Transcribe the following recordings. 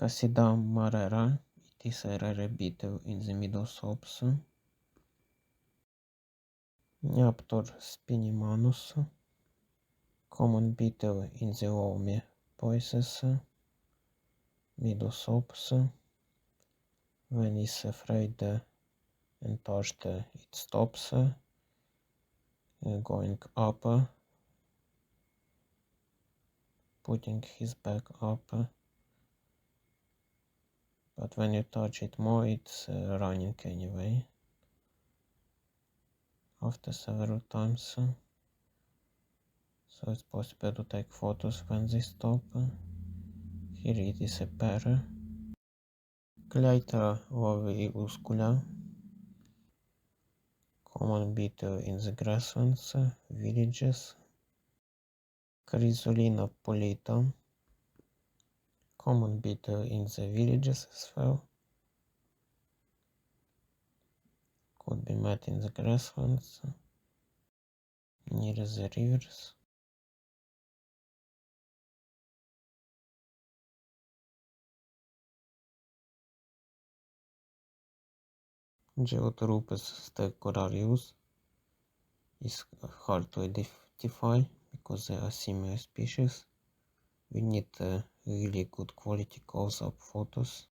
Cassida marera, it is a rare beetle in the middle Midosops. Neaptor spinimanus, common beetle in the Loamy poisses. Midosops. When it's afraid and touched, it stops, uh, going up, putting his back up but when you touch it more it's uh, running anyway. After several times so it's possible to take photos when they stop. Here it is a pair. Clytra uscula common beetle in the grasslands villages. Chrysolina polita common beetle in the villages as well. Could be met in the grasslands near the rivers. Geotrupes stecorarius is hard to identify because they are similar species. We need uh, really good quality close-up photos.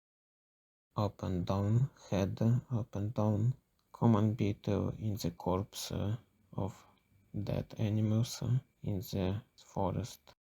Up and down head up and down. Common beetle in the corpse of dead animals in the forest